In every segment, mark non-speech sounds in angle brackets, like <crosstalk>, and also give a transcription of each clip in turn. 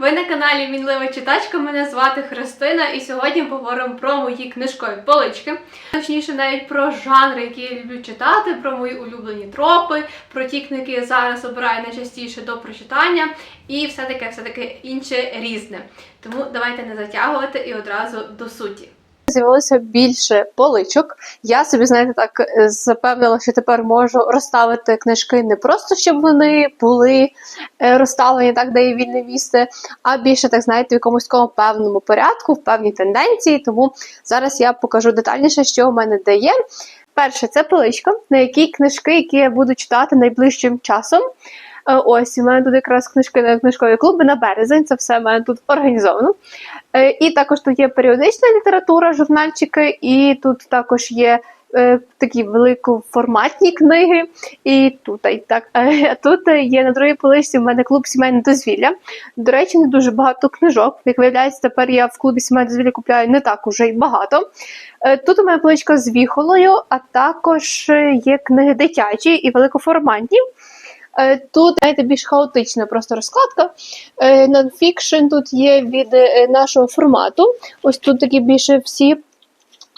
Ви на каналі Мінлива читачка. Мене звати Христина, і сьогодні поговоримо про мої книжкові полички. Точніше, навіть про жанри, які я люблю читати, про мої улюблені тропи, про ті книги, я зараз обираю найчастіше до прочитання, і все таке, все таке інше різне. Тому давайте не затягувати і одразу до суті. З'явилося більше поличок. Я собі, знаєте, так е, запевнила, що тепер можу розставити книжки не просто щоб вони були е, розставлені так, де є вільне місце, а більше так знаєте, в якомусь такому певному порядку, в певній тенденції. Тому зараз я покажу детальніше, що у мене де є. Перше, це поличка, на якій книжки, які я буду читати найближчим часом. Е, Ось у мене тут якраз книжки на книжкові клуби на березень. Це все в мене тут організовано. Е, І також тут є періодична література, журнальчики, і тут також є. е, Такі великоформатні книги, і тут і так <laughs> е, тут є на другій поличці. в мене клуб сімейне дозвілля. До речі, не дуже багато книжок. Як виявляється, тепер я в клубі сімейне дозвілля купляю не так уже й багато. Тут у мене поличка з віхолою, а також є книги дитячі і великоформатні. Е, Тут, знаєте, більш хаотична просто розкладка. Е, Нонфікшн тут є від е, нашого формату. Ось тут такі більше всі.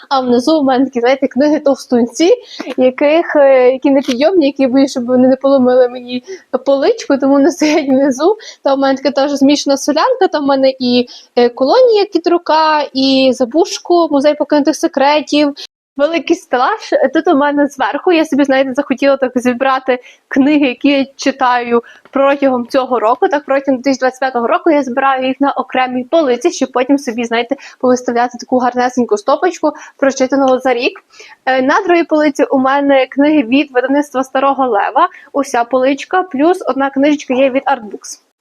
А внизу у мене такі, знаєте, книги товстунці, яких, які не підйомні, які боюсь, щоб вони не поломили мені поличку, тому вони стоять внизу. Там у мене така теж змішана солянка, там у мене і колонія Кітрука, і забушку, музей покинутих секретів, Великий стелаж. Тут у мене зверху. Я собі, знаєте, захотіла так зібрати книги, які я читаю протягом цього року. Так протягом 2025 року я збираю їх на окремій полиці, щоб потім собі, знаєте, повиставляти таку гарнесеньку стопочку, прочитаного за рік. Е, На другій полиці у мене книги від видавництва Старого Лева. Уся поличка, плюс одна книжечка є від Artbooks.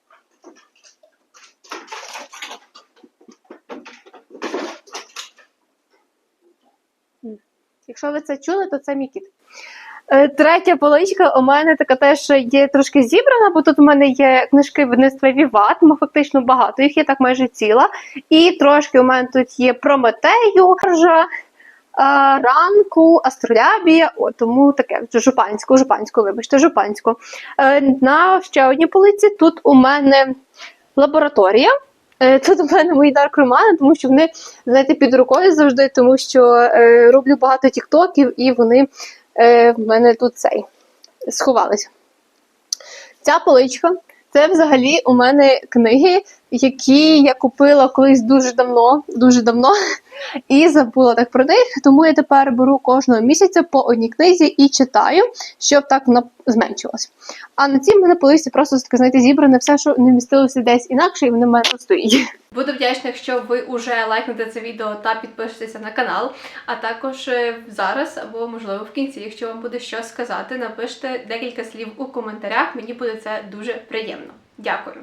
Якщо ви це чули, то це мій кіт. Е, Третя поличка у мене така теж є трошки зібрана, бо тут у мене є книжки видавництва Віват, ну фактично багато, їх є так майже ціла. І трошки у мене тут є Прометею, Ржа, ранку, астролябія, о, тому таке жупанську, жупанську, вибачте, жупанську. Е, На ще одній полиці тут у мене лабораторія. Е, Тут у мене мої дарк романи, тому що вони, знаєте, під рукою завжди, тому що е, роблю багато тіктоків, і вони е, в мене тут цей сховалися. Ця поличка це взагалі у мене книги, які я купила колись дуже давно, дуже давно, і забула так про них. Тому я тепер беру кожного місяця по одній книзі і читаю, щоб так вона зменшилась. А на цій мене полиці просто таке, знаєте, зібране все, що не містилося десь інакше, і воно в мене тут стоїть. Буду вдячна, якщо ви вже лайкнете це відео та підпишетеся на канал. А також е, зараз або можливо в кінці, якщо вам буде що сказати, напишіть декілька слів у коментарях. Мені буде це дуже приємно. Дякую.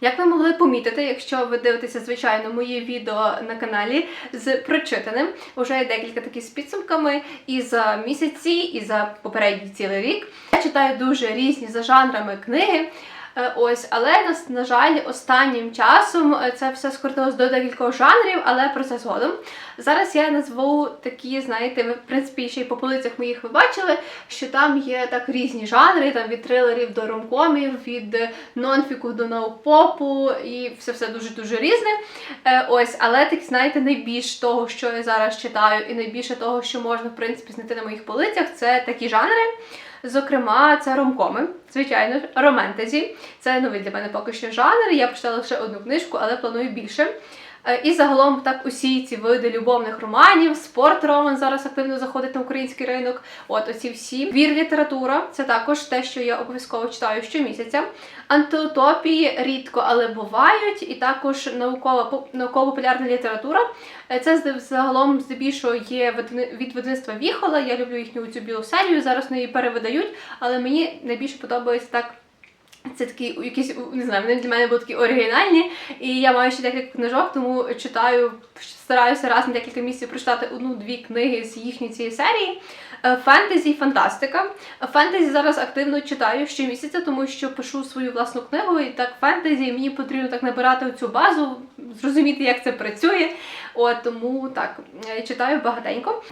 Як ви могли помітити, якщо ви дивитеся, звичайно, мої відео на каналі з прочитаним, вже є декілька таких з підсумками і за місяці, і за попередній цілий рік. Я читаю дуже різні за жанрами книги. Е, Ось, але на, жаль, останнім часом е, це все скоротилось до декількох жанрів, але про це згодом. Зараз я назву такі, знаєте, ви, в принципі, ще й по полицях моїх ви бачили, що там є так різні жанри, там від трилерів до ромкомів, від нонфіку до ноу-попу, і все все дуже дуже різне. Е, ось, але так знаєте, найбільш того, що я зараз читаю, і найбільше того, що можна в принципі знайти на моїх полицях, це такі жанри. Зокрема, це ромкоми, звичайно, романтезі. Це новий для мене поки що жанр. Я прочитала лише одну книжку, але планую більше. Е, І загалом так усі ці види любовних романів, спорт роман зараз активно заходить на український ринок. От оці всі вір література це також те, що я обов'язково читаю щомісяця. Антиутопії рідко, але бувають, і також наукова по- науково-популярна література. Е, Це загалом здебільшого є від видавництва Віхола. Я люблю їхню цю білу серію. Зараз вони її перевидають, але мені найбільше подобається так. Це такі якісь, не знаю, вони для мене були такі оригінальні. І я маю ще декілька книжок, тому читаю, стараюся раз на декілька місяців прочитати одну-дві книги з їхньої цієї серії. Е, Фентезі фантастика. Фентезі зараз активно читаю щомісяця, тому що пишу свою власну книгу, і так фентезі мені потрібно так набирати цю базу, зрозуміти, як це працює. От тому так е, читаю багатенько.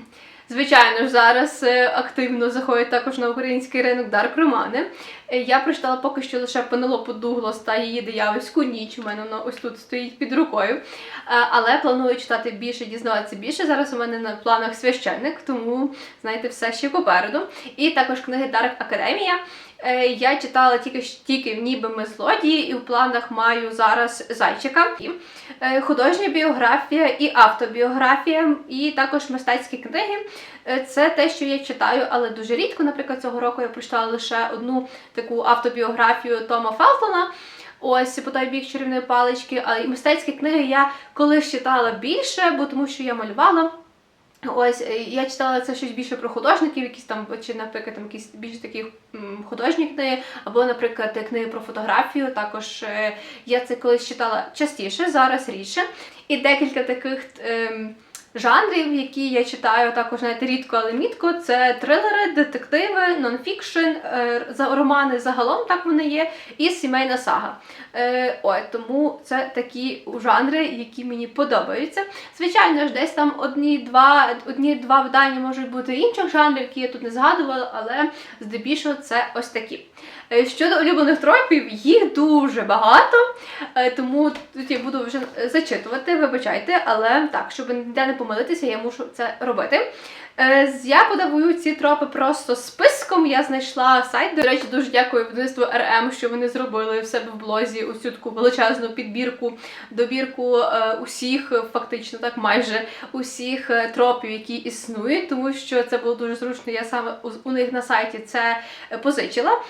Звичайно ж, зараз е, активно заходять також на український ринок дарк романи. Е, Я прочитала поки що лише Пенелопу Дуглас та її диявольську ніч. У мене вона ось тут стоїть під рукою. Е, Але планую читати більше, дізнаватися більше. Зараз у мене на планах священник, тому знаєте, все ще попереду. І також книги Дарк Академія. Е, Я читала тільки тільки ніби ми злодії, і в планах маю зараз зайчика. Е, Художня біографія і автобіографія, і також мистецькі книги. Е, Це те, що я читаю, але дуже рідко. Наприклад, цього року я прочитала лише одну таку автобіографію Тома Фелтона. Ось по той бік чарівної палички. А і мистецькі книги я колись читала більше, бо тому що я малювала. Ось е, я читала це щось більше про художників, якісь там, чи, наприклад, там якісь більш такі художні книги, або, наприклад, книги про фотографію. Також е, я це колись читала частіше, зараз рідше. І декілька таких ем, жанрів, які я читаю також знаєте, рідко, але мітко. Це трилери, детективи, нонфікшн, е, романи загалом, так вони є, і сімейна сага. Е, ой, тому це такі жанри, які мені подобаються. Звичайно ж, десь там одні-два одні-два видання можуть бути інших жанрів, які я тут не згадувала, але здебільшого це ось такі. Е, Щодо улюблених тропів, їх дуже багато, е, тому тут я буду вже е, зачитувати, вибачайте, але так, щоб ніде не помилитися, я мушу це робити. Е, Я подавую ці тропи просто списком. Я знайшла сайт. До речі, дуже дякую видавництву РМ, що вони зробили в себе в блозі цю таку величезну підбірку, добірку е, усіх, фактично так майже усіх е, тропів, які існують, тому що це було дуже зручно. Я саме у, них на сайті це позичила.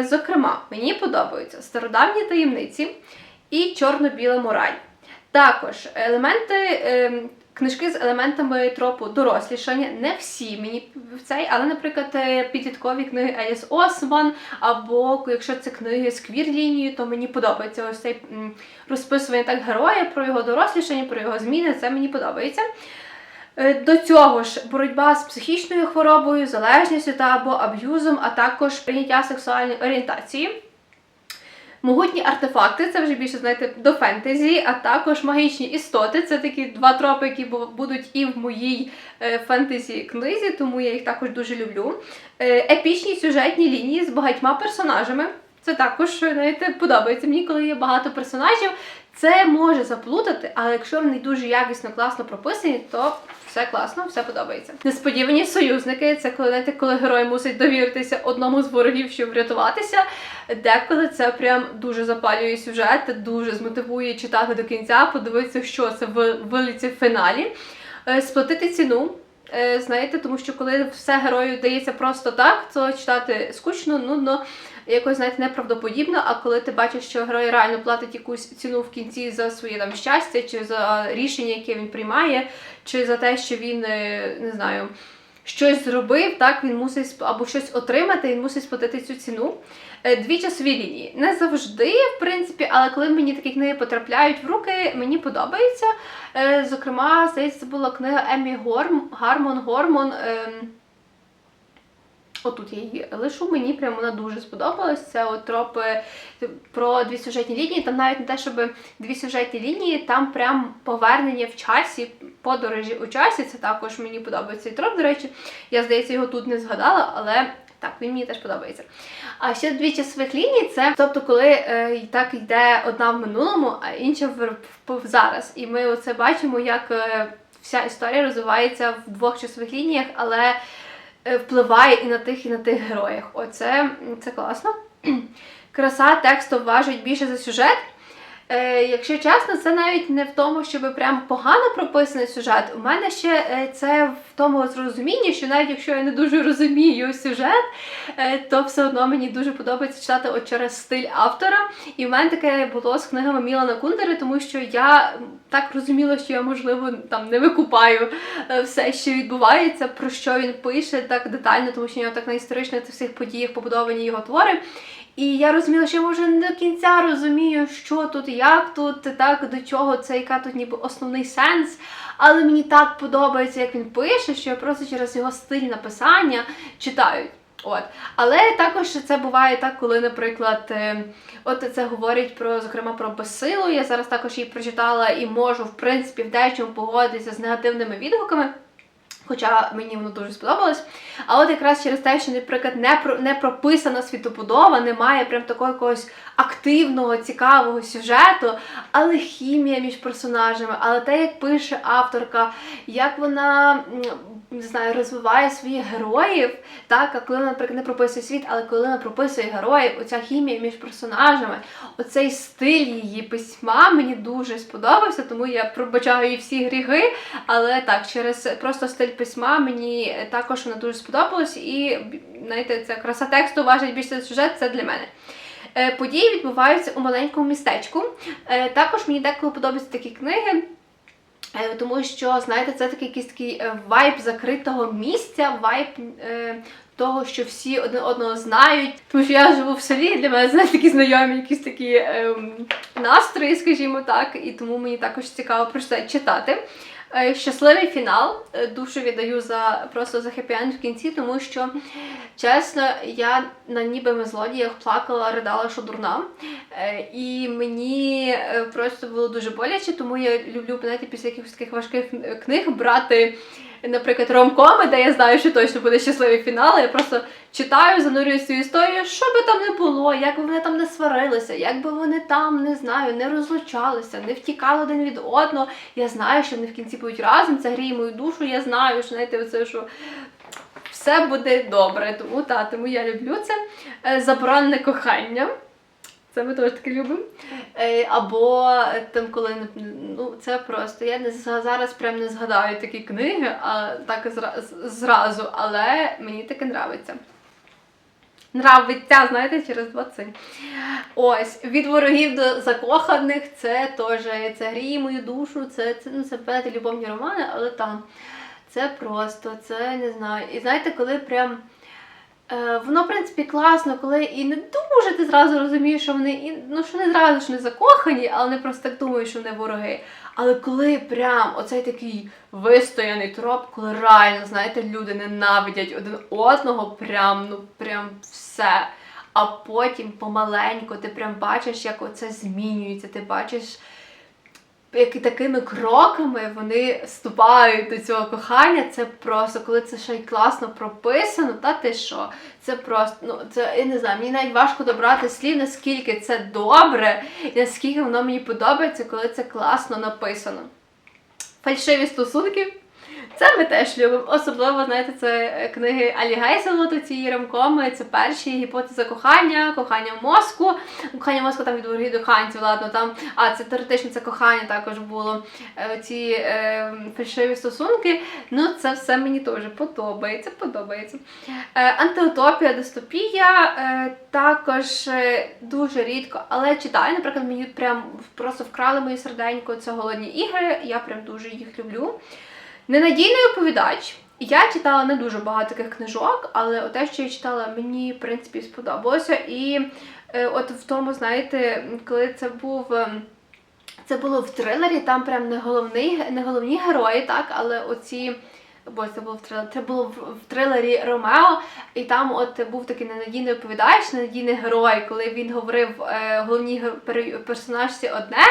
Зокрема, мені подобаються стародавні таємниці і чорно-біла мораль. Також елементи. Книжки з елементами тропу дорослішання, не всі мені в цей, але, наприклад, е, підліткові книги Еліс Осман, або якщо це книги з квір-лінією, то мені подобається ось цей розписування так героя про його дорослішання, про його зміни. Це мені подобається. Е, До цього ж боротьба з психічною хворобою, залежністю та або аб'юзом, а також прийняття сексуальної орієнтації. Могутні артефакти це вже більше знаєте до фентезі, а також магічні істоти. Це такі два тропи, які будуть і в моїй е, фентезі книзі, тому я їх також дуже люблю. Е, епічні сюжетні лінії з багатьма персонажами. Це також знаєте, подобається мені, коли є багато персонажів. Це може заплутати, але якщо вони дуже якісно, класно прописані, то все класно, все подобається. Несподівані союзники це коли знаєте, коли герой мусить довіритися одному з ворогів, щоб врятуватися. Деколи це прям дуже запалює сюжет, дуже змотивує читати до кінця, подивитися, що це ви- виліться в фіналі. Е, Сплатити ціну. е, Знаєте, тому що коли все герою дається просто так, то читати скучно, нудно, якось знаєте, неправдоподібно. А коли ти бачиш, що герой реально платить якусь ціну в кінці за своє там щастя, чи за рішення, яке він приймає, чи за те, що він е, не знаю. Щось зробив, так він мусить або щось отримати, він мусить сплатити цю ціну. Е, Дві часові лінії. Не завжди, в принципі, але коли мені такі книги потрапляють в руки, мені подобається. Е, Зокрема, здається, це була книга Емі Горм, Гармон Гормон. ем, Отут я її лишу, мені прям вона дуже сподобалась. Це от тропи про дві сюжетні лінії. Там навіть не те, щоб дві сюжетні лінії, там прям повернення в часі, подорожі у часі. Це також мені подобається цей троп. До речі, я здається, його тут не згадала, але так, він мені теж подобається. А ще дві часових лінії це, тобто, коли е, так йде одна в минулому, а інша в, в, в зараз. І ми оце бачимо, як е, вся історія розвивається в двох часових лініях, але впливає і на тих, і на тих героях. Оце це класно. <clears throat> Краса тексту важить більше за сюжет. Е, якщо чесно, це навіть не в тому, щоб прям погано прописаний сюжет. У мене ще е, це в тому зрозумінні, що навіть якщо я не дуже розумію сюжет, е, то все одно мені дуже подобається читати от через стиль автора. І в мене таке було з книгами Мілана Кундери, тому що я так розуміла, що я, можливо, там не викупаю е, все, що відбувається, про що він пише так детально, тому що у нього так на історичних всіх подіях побудовані його твори. І я розуміла, що я може не до кінця розумію, що тут, як тут, так, до чого це, яка тут ніби основний сенс. Але мені так подобається, як він пише, що я просто через його стиль написання читаю. От. Але також це буває так, коли, наприклад, е, от це говорять про, зокрема, про безсилу. Я зараз також її прочитала і можу, в принципі, в дечому погодитися з негативними відгуками. Хоча мені воно дуже сподобалось. А от якраз через те, що, наприклад, не про не прописана світобудова, немає прям такого якогось активного, цікавого сюжету, але хімія між персонажами, але те, як пише авторка, як вона не знаю, розвиває своїх героїв, так, а коли наприклад, не прописує світ, але коли вона прописує героїв, оця хімія між персонажами, оцей стиль її письма мені дуже сподобався, тому я пробачаю її всі гріхи. Але так, через просто стиль письма мені також вона дуже сподобалась, і знаєте, ця краса тексту важить більше сюжет, це для мене. Е, Події відбуваються у маленькому містечку. Е, Також мені деколи подобаються такі книги. Е, Тому що, знаєте, це такий якийсь такий е, вайб закритого місця, вайб е, того, що всі один одного знають. Тому що я живу в селі, для мене знаєте, такі знайомі, якісь такі е, настрої, скажімо так, і тому мені також цікаво про це читати. Е, Щасливий фінал. Е, Душу віддаю за просто за хеппі-енд в кінці, тому що чесно, я на ніби злодіях плакала, ридала, що дурна. Е, І мені просто було дуже боляче, тому я люблю знаєте, після якихось таких важких книг брати, наприклад, ромкоми, де я знаю, що точно буде щасливий фінал. Я просто читаю, занурююсь в цю історію, що би там не було, як би вони там не сварилися, як би вони там не знаю, не розлучалися, не втікали один від одного. Я знаю, що вони в кінці будуть разом. Це гріє мою душу. Я знаю, що знаєте, оце що. Все буде добре, тому та, тому я люблю це. Е, Заборонене кохання. Це ми теж таки любимо. Е, Або там, коли ну це просто. Я не зараз прям не згадаю такі книги, а так зразу, але мені таке нравиться. Нравиться, знаєте, через два ци. Ось, від ворогів до закоханих це теж це гріє мою душу, це, це, ну, це певне, любовні романи, але там це просто, це не знаю. І знаєте, коли прям. Е, воно, в принципі, класно, коли і не дуже ти зразу розумієш, що вони і, ну, що не зразу ж не закохані, але не просто так думають, що вони вороги. Але коли прям оцей такий вистояний троп, коли реально, знаєте, люди ненавидять один одного, прям, ну прям все. А потім помаленьку ти прям бачиш, як оце змінюється. Ти бачиш, як і такими кроками вони вступають до цього кохання. Це просто, коли це ще й класно прописано, та ти що? Це просто, ну це я не знаю, мені навіть важко добрати слів, наскільки це добре, і наскільки воно мені подобається, коли це класно написано. Фальшиві стосунки. Це ми теж любимо. Особливо, знаєте, це е, книги Алі Гейселоту, ці рамкоми, це перші гіпотеза кохання, кохання в мозку. Кохання в мозку там від ворогів до коханців, ладно, там, а це теоретично це кохання також було. Е, Ці е, фальшиві стосунки. Ну, це все мені теж подобається, подобається. Е, антиутопія, дистопія е, також е, дуже рідко, але читаю, наприклад, мені прям просто вкрали моє серденько. Це голодні ігри, я прям дуже їх люблю. Ненадійний оповідач. Я читала не дуже багато таких книжок, але те, що я читала, мені в принципі сподобалося. І е, от в тому, знаєте, коли це був. е, Це було в трилері, там прям не головний, не головні герої, так, але оці. Бо це було в трилері, це було в, трилері Ромео, і там от був такий ненадійний оповідач, ненадійний герой, коли він говорив е, головній персонажці одне,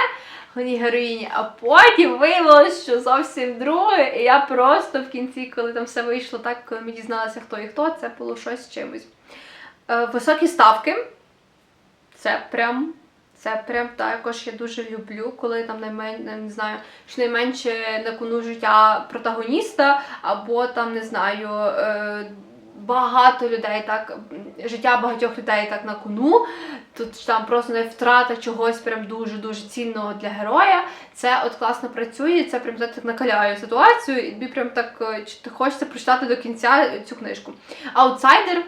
головній героїні, а потім виявилось, що зовсім друге. І я просто в кінці, коли там все вийшло так, коли ми дізналися, хто і хто, це було щось чимось. Е, високі ставки. Це прям. Це прям також я дуже люблю, коли там наймен, не знаю, щонайменше на кону життя протагоніста, або там не знаю. Багато людей так, життя багатьох людей так на кону. Тут там просто не втрата чогось прям дуже-дуже цінного для героя. Це от класно працює, це прям так накаляє ситуацію, і тобі прям так е, хочеться прочитати до кінця цю книжку. Аутсайдер.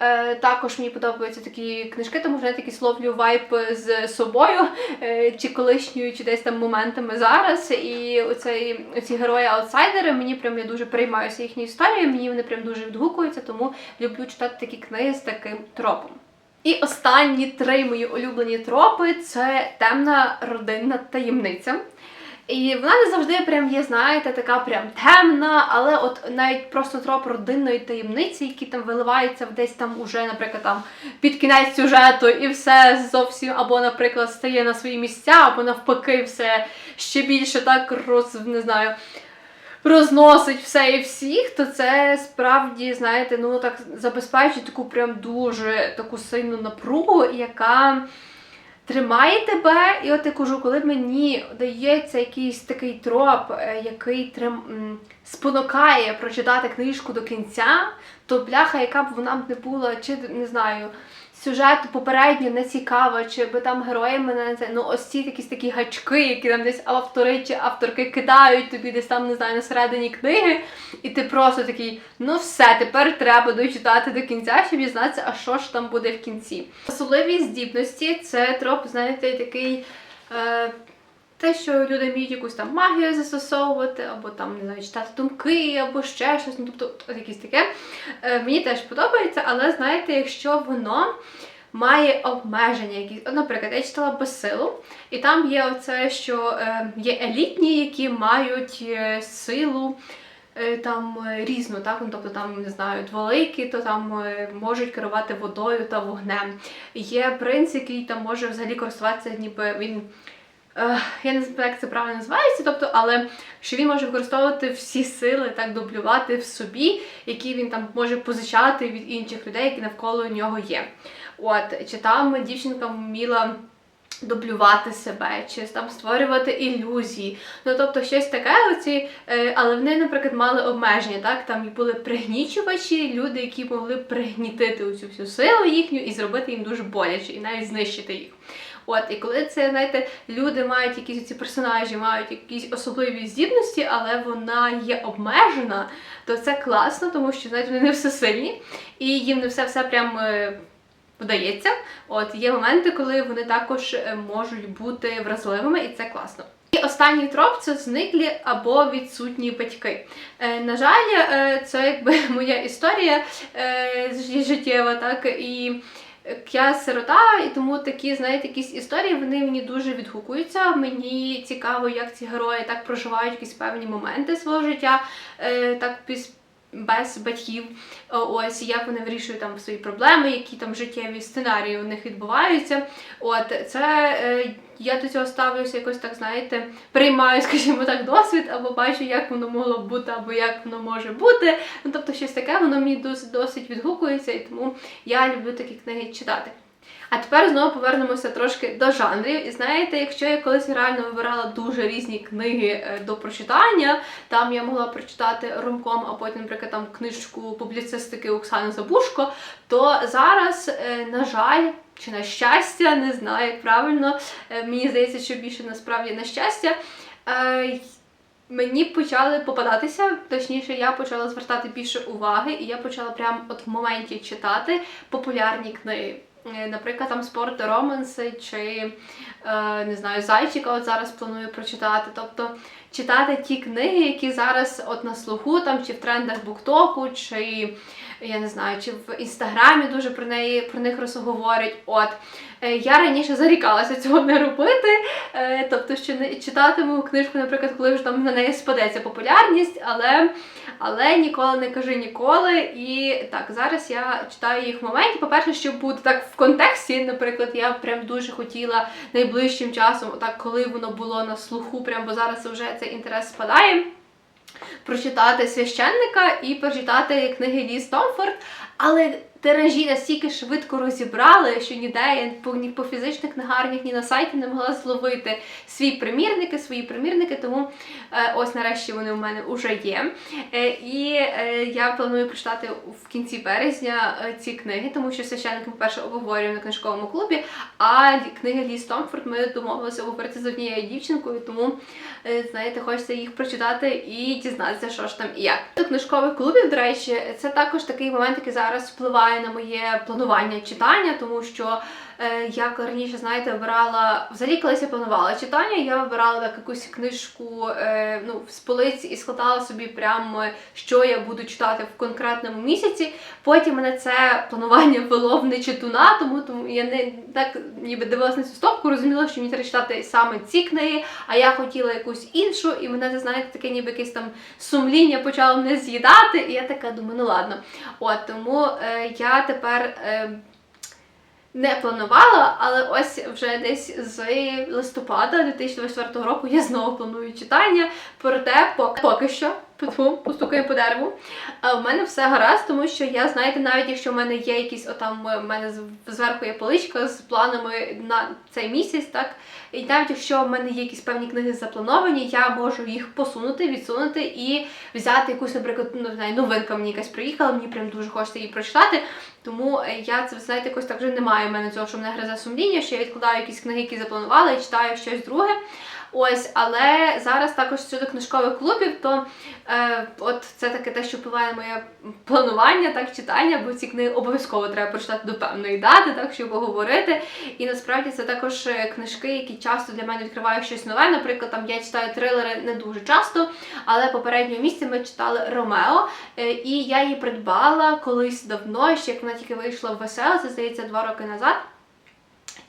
Е, також мені подобаються такі книжки, тому я такі словлю вайп з собою, е, чи колишньою, чи десь там моментами зараз. І оцей, оці герої-аутсайдери, мені прям я дуже переймаюся їхньою історією, мені вони прям дуже відгукуються, тому люблю читати такі книги з таким тропом. І останні три мої улюблені тропи це темна родинна таємниця. І вона не завжди прям є, знаєте, така прям темна, але от навіть просто троп родинної таємниці, які там виливаються десь там уже, наприклад, там під кінець сюжету, і все зовсім або, наприклад, стає на свої місця, або навпаки, все ще більше так роз не знаю. розносить все і всіх, то це справді, знаєте, ну так забезпечує таку прям дуже таку сильну напругу, яка тримає тебе. І от я кажу, коли мені дається якийсь такий троп, е, який трим... спонукає прочитати книжку до кінця, то бляха, яка б вона б не була, чи не знаю. Сюжет попередньо не цікаво, чи би там герої мене не. Ну, ось ці якісь такі гачки, які там десь автори чи авторки кидають тобі десь там, не знаю, на середині книги, і ти просто такий, ну все, тепер треба дочитати до кінця, щоб дізнатися, а що ж там буде в кінці. Особливість здібності це троп, знаєте, такий. Е, те, що люди вміють якусь там магію застосовувати, або там, не знаю, читати думки, або ще щось, ну тобто якесь таке. Е, мені теж подобається, але знаєте, якщо воно має обмеження якісь. Наприклад, я читала безсилу, і там є оце, що е, є елітні, які мають е, силу. Там різну, так ну, тобто там не знаю, дволики, то там можуть керувати водою та вогнем. Є принц, який там може взагалі користуватися, ніби він я не знаю, як це правильно називається, тобто, але що він може використовувати всі сили, так дублювати в собі, які він там може позичати від інших людей, які навколо нього є. От, чи там дівчинка вміла дублювати себе, чи там створювати ілюзії. Ну тобто щось таке, оці, е, але вони, наприклад, мали обмеження, так? Там були пригнічувачі, люди, які могли пригнітити цю всю силу їхню і зробити їм дуже боляче, і навіть знищити їх. От, і коли це, знаєте, люди мають якісь ці персонажі, мають якісь особливі здібності, але вона є обмежена, то це класно, тому що знаєте, вони не всесильні, і їм не все все прям. е, Вдається, от є моменти, коли вони також е, можуть бути вразливими, і це класно. І останній троп це зниклі або відсутні батьки. Е, на жаль, е, це якби <laughs> моя історія е, життєва, так і я сирота, і тому такі, знаєте, якісь історії вони мені дуже відгукуються. Мені цікаво, як ці герої так проживають якісь певні моменти свого життя, е, так без батьків. Ось як вони вирішують там свої проблеми, які там життєві сценарії у них відбуваються. От це е, я до цього ставлюся якось так, знаєте, приймаю, <laughs> скажімо так, досвід, або бачу, як воно могло б бути, або як воно може бути. Ну тобто, щось таке, воно мені досить досить відгукується, і тому я люблю такі книги читати. А тепер знову повернемося трошки до жанрів. І знаєте, якщо я колись реально вибирала дуже різні книги е, до прочитання, там я могла прочитати ромком, а потім, наприклад, там книжку публіцистики Оксани Забушко, то зараз, е, на жаль, чи на щастя, не знаю, як правильно, е, мені здається, що більше насправді на щастя. Мені почали попадатися, точніше, я почала звертати більше уваги, і я почала прямо от в моменті читати популярні книги. Е, Наприклад, там спорт, романси чи е, не знаю, зайчика от зараз планую прочитати. Тобто читати ті книги, які зараз от на слуху, там чи в трендах буктоку, чи я не знаю, чи в інстаграмі дуже про неї про них розговорять. От я раніше зарікалася цього не робити. Е, Тобто, що не читатиму книжку, наприклад, коли вже там на неї спадеться популярність, але, але ніколи не кажи ніколи. І так, зараз я читаю їх в моменті. По-перше, щоб бути так в контексті, наприклад, я прям дуже хотіла найближчим часом, так коли воно було на слуху, прям бо зараз вже цей інтерес спадає. Прочитати священника і прочитати книги Ліз Томфорд, але тиражі настільки швидко розібрали, що ніде я ні по фізичних книгарнях, ні на сайті не могла зловити свої примірники, свої примірники, тому е, ось нарешті вони у мене вже є. Е, і е, я планую прочитати в кінці березня е, ці книги, тому що священник ми перше обговорюємо на книжковому клубі, а книги Ліз Томфорд ми домовилися обговорити з однією дівчинкою, тому е, знаєте, хочеться їх прочитати і дізнатися, що ж там і як. До книжкових клубів, до речі, це також такий момент, який зараз впливає на моє планування читання, тому що як раніше, знаєте, обирала взагалі, колись я планувала читання, я вибирала так якусь книжку е, ну, з полиці і складала собі прямо, що я буду читати в конкретному місяці. Потім мене це планування <laughs> вело в нечитуна, тому, тому я не так ніби дивилася на цю стопку, розуміла, що мені треба читати саме ці книги, а я хотіла якусь іншу, і мене це знаєте, таке ніби якесь там сумління почало мене з'їдати, і я така думаю, ну ладно. От тому е, я тепер. Е, не планувала, але ось вже десь з листопада 2024 року я знову планую читання. Проте поки, що Тьфу, постукаю по дереву. А в мене все гаразд, тому що я, знаєте, навіть якщо в мене є якісь, отам е, в мене зверху є поличка з планами на цей місяць, так. І навіть якщо в мене є якісь певні книги заплановані, я можу їх посунути, відсунути і взяти якусь, наприклад, ну, знаю, новинка мені якась приїхала, мені прям дуже хочеться її прочитати. Тому е, я це, знаєте, якось так вже немає в мене цього, що мене гризе сумління, що я відкладаю якісь книги, які запланувала, і читаю щось друге. Ось, але зараз також щодо книжкових клубів, то е, от це таке те, що впливає на моє планування, так читання, бо ці книги обов'язково треба прочитати до певної дати, так щоб поговорити. І насправді це також е, книжки, які часто для мене відкривають щось нове. Наприклад, там я читаю трилери не дуже часто, але попереднього місця ми читали Ромео, е, і я її придбала колись давно, ще як вона тільки вийшла в весел, це здається два роки назад.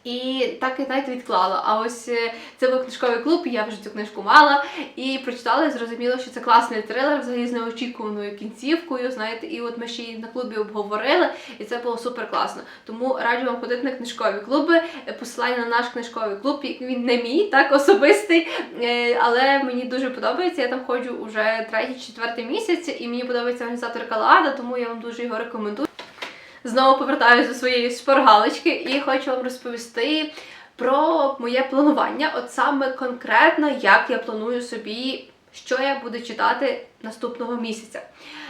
І так і навіть відклала. А ось е, це був книжковий клуб, я вже цю книжку мала і прочитала, і зрозуміла, що це класний трилер, взагалі з неочікуваною кінцівкою. Знаєте, і от ми ще її на клубі обговорили, і це було супер класно. Тому раджу вам ходити на книжкові клуби. Е, Посилання на наш книжковий клуб. Він не мій, так особистий, е, але мені дуже подобається. Я там ходжу уже третій, четвертий місяць, і мені подобається організаторка Лада, тому я вам дуже його рекомендую. Знову повертаюся до своєї шпаргалочки і хочу вам розповісти про моє планування. От саме конкретно, як я планую собі, що я буду читати наступного місяця.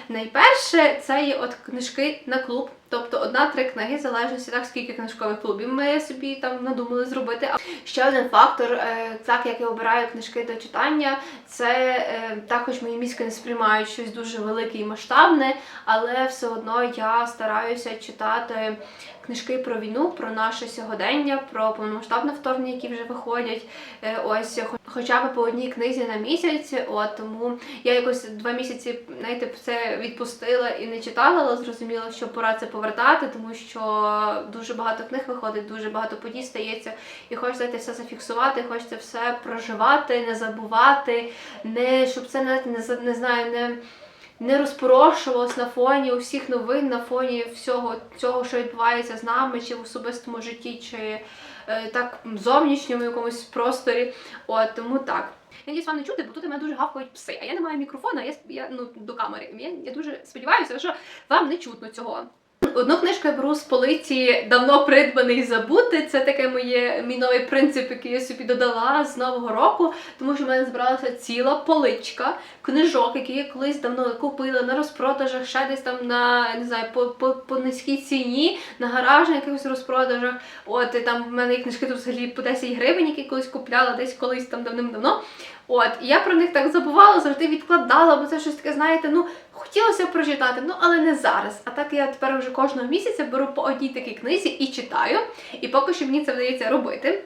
Найперше, це є от книжки на клуб, тобто одна-три книги, залежності так, скільки книжкових клубів ми собі там надумали зробити. Ще один фактор, е, так як я обираю книжки до читання, це е, також мої мізки не сприймають щось дуже велике і масштабне, але все одно я стараюся читати книжки про війну, про наше сьогодення, про повномасштабне вторгнення, які вже виходять. Е, Ось хоча б по одній книзі на місяць. От тому я якось два місяці знаєте, це відпустила і не читала, але зрозуміла, що пора це повертати, тому що дуже багато книг виходить, дуже багато подій стається, і хочеться знаєте, все зафіксувати, хочеться все проживати, не забувати, не щоб це знаєте, не не знаю, не не розпорошувалось на фоні усіх новин, на фоні всього цього, що відбувається з нами, чи в особистому житті, чи е, так зовнішньому якомусь просторі. От тому так. Я надіюсь, вам не чути, бо тут у мене дуже гавкають пси. А я не маю мікрофона, я, я ну до камери. Я, я дуже сподіваюся, що вам не чутно цього. Одну книжку я беру з полиці давно придбаний забути. Це таке моє мій новий принцип, який я собі додала з нового року, тому що в мене збиралася ціла поличка книжок, які я колись давно купила на розпродажах, ще десь там на не знаю, по, по, по низькій ціні, на гаражних якихось розпродажах. От і там в мене книжки тут взагалі по 10 гривень, які колись купляла, десь колись там давним-давно. От, і я про них так забувала, завжди відкладала, бо це щось таке, знаєте, ну хотілося б прочитати, ну але не зараз. А так я тепер вже кожного місяця беру по одній такій книзі і читаю. І поки що мені це вдається робити.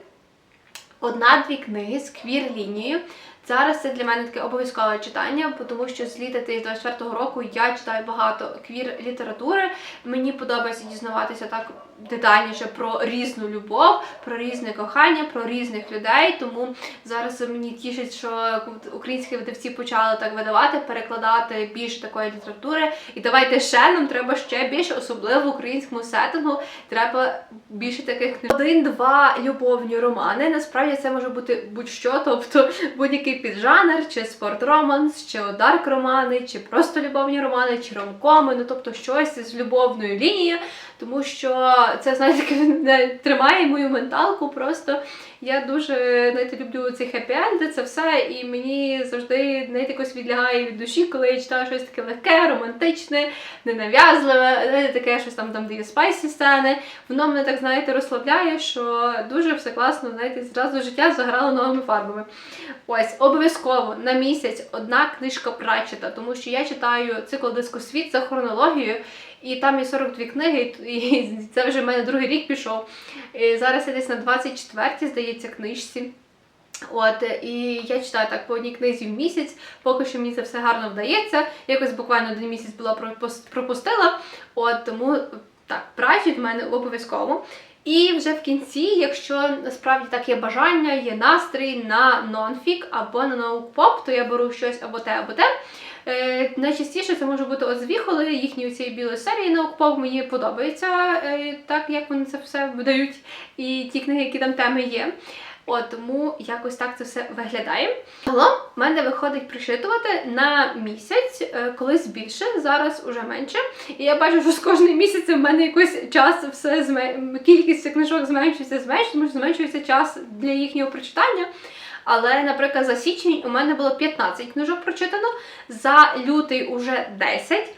Одна-дві книги з квір-лінією. Зараз це для мене таке обов'язкове читання, тому що з літа 2024 року я читаю багато квір-літератури. Мені подобається дізнаватися так детальніше про різну любов, про різне кохання, про різних людей. Тому зараз мені тішить, що українські видавці почали так видавати, перекладати більше такої літератури. І давайте ще нам треба ще більше, особливо в українському сеттингу, треба більше таких. Один-два любовні романи. Насправді це може бути будь-що, тобто будь-який піджанр, чи спорт-романс, чи дарк-романи, чи просто любовні романи, чи ромкоми, ну тобто щось з любовною лінією, тому що це знаєте, <laughs> не тримає мою менталку. Просто я дуже знаєте, люблю ці хеппі-енди, це все, і мені завжди знаєте, якось відлягає від душі, коли я читаю щось таке легке, романтичне, ненав'язливе, знаєте, таке щось там, там де є спайсі сцени. Воно мене так знаєте розслабляє, що дуже все класно, знаєте, зразу життя заграло новими фарбами. Ось обов'язково на місяць одна книжка прачета, тому що я читаю цикл дискосвіт за хронологією. І там є 42 книги, і це вже в мене другий рік пішов. І зараз я десь на 24-й, здається, книжці. От, і я читаю так по одній книзі в місяць, поки що мені це все гарно вдається. Якось буквально один місяць була пропустила. От тому так, прачет в мене обов'язково. І вже в кінці, якщо насправді так є бажання, є настрій на нонфік або на наук-поп, то я беру щось або те, або те. Е, найчастіше це може бути от звіхоли, їхні цієї білої серії наук-поп мені подобається, е, так як вони це все видають, і ті книги, які там теми є. От тому якось так це все виглядає. Загалом в мене виходить пришитувати на місяць, е, колись більше, зараз уже менше. І я бачу, що з кожним місяцем в мене якийсь час все зме... кількість книжок зменшується, зменшується, тому що зменшується час для їхнього прочитання. Але, наприклад, за січень у мене було 15 книжок прочитано, за лютий уже 10,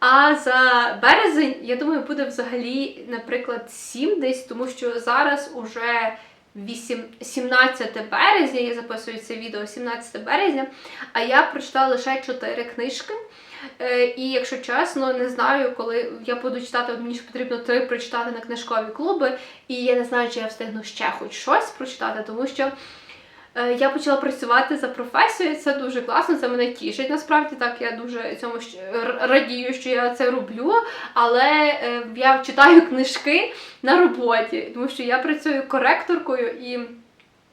а за березень, я думаю, буде взагалі, наприклад, 7 десь, тому що зараз уже 8, 17 березня, я записую це відео 17 березня, а я прочитала лише 4 книжки. Е, І якщо чесно, не знаю, коли я буду читати, мені ж потрібно три прочитати на книжкові клуби, і я не знаю, чи я встигну ще хоч щось прочитати, тому що я почала працювати за професією, це дуже класно, це мене тішить. Насправді так я дуже цьому радію, що я це роблю. Але е, я читаю книжки на роботі, тому що я працюю коректоркою і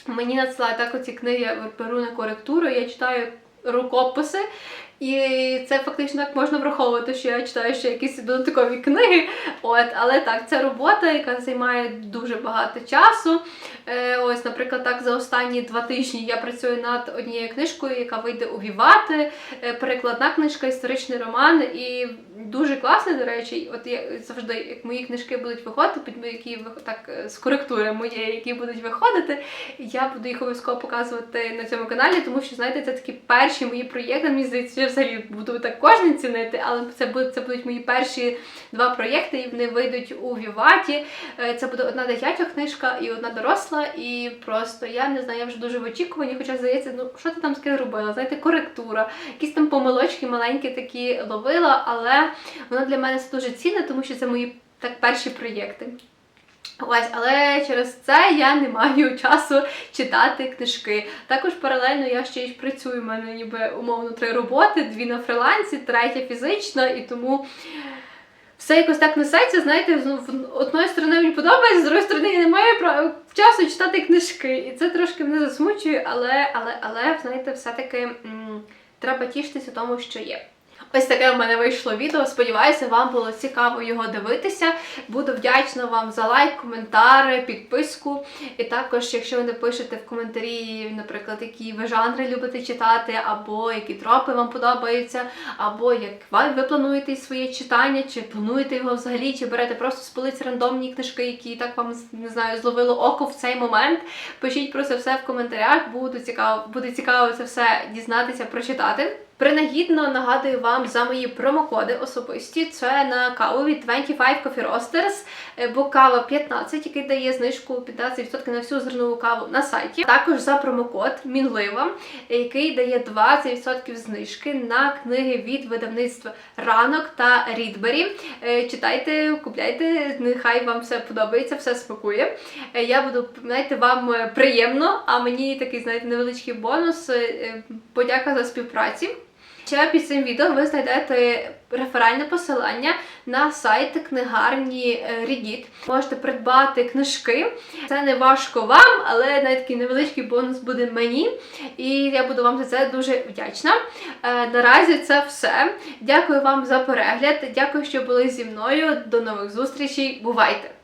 мені надсилають так оці книги, я беру на коректуру, я читаю рукописи. І це фактично так можна враховувати, що я читаю ще якісь додаткові книги. От, але так, це робота, яка займає дуже багато часу. Е, ось, наприклад, так за останні два тижні я працюю над однією книжкою, яка вийде у Вівати. Е, перекладна книжка, історичний роман. І дуже класний, до речі. От я завжди, як мої книжки будуть виходити, під які так е, з коректури моєї, які будуть виходити, я буду їх обов'язково показувати на цьому каналі, тому що знаєте, це такі перші мої проєкти. Мені здається, я взагалі буду так кожен цінити, але це будуть це будуть мої перші два проєкти, і вони вийдуть у Віваті. Е, Це буде одна дитяча книжка і одна доросла. І просто я не знаю, я вже дуже в очікуванні, хоча здається, ну що ти там таке робила? Знаєте, коректура, якісь там помилочки маленькі такі ловила, але воно для мене це дуже цінне, тому що це мої так перші проєкти. Ось, але через це я не маю <laughs> часу читати книжки. Також паралельно я ще й працюю. У мене ніби умовно три роботи, дві на фрилансі, третя фізична, і тому все якось так несеться. Знаєте, з одної сторони мені подобається, з другої сторони я не маю права часу читати книжки. І це трошки мене засмучує, але, але, але знаєте, все-таки треба тішитися тому, що є. Ось таке в мене вийшло відео. Сподіваюся, вам було цікаво його дивитися. Буду вдячна вам за лайк, коментар, підписку. І також, якщо ви напишете в коментарі, наприклад, які ви жанри любите читати, або які тропи вам подобаються, або як ви, плануєте своє читання, чи плануєте його взагалі, чи берете просто з полиць рандомні книжки, які так вам не знаю, зловило око в цей момент. Пишіть про це все в коментарях. Буду цікаво, буде цікаво це все дізнатися, прочитати. Принагідно нагадую вам за мої промокоди особисті. Це на каву від 25 Coffee Roasters, е, бо кава 15, який дає знижку 15% на всю зернову каву на сайті. Також за промокод Мінлива, е, який дає 20% знижки на книги від видавництва Ранок та Рідбері. Е, Читайте, купляйте, нехай вам все подобається, все смакує. Е, Я буду, знаєте, вам приємно, а мені такий, знаєте, невеличкий бонус. Подяка за співпраці. Ще під цим відео ви знайдете реферальне посилання на сайт книгарні е, Reddit. Можете придбати книжки. Це не важко вам, але навіть такий невеличкий бонус буде мені. І я буду вам за це дуже вдячна. Е, Наразі це все. Дякую вам за перегляд. Дякую, що були зі мною. До нових зустрічей. Бувайте!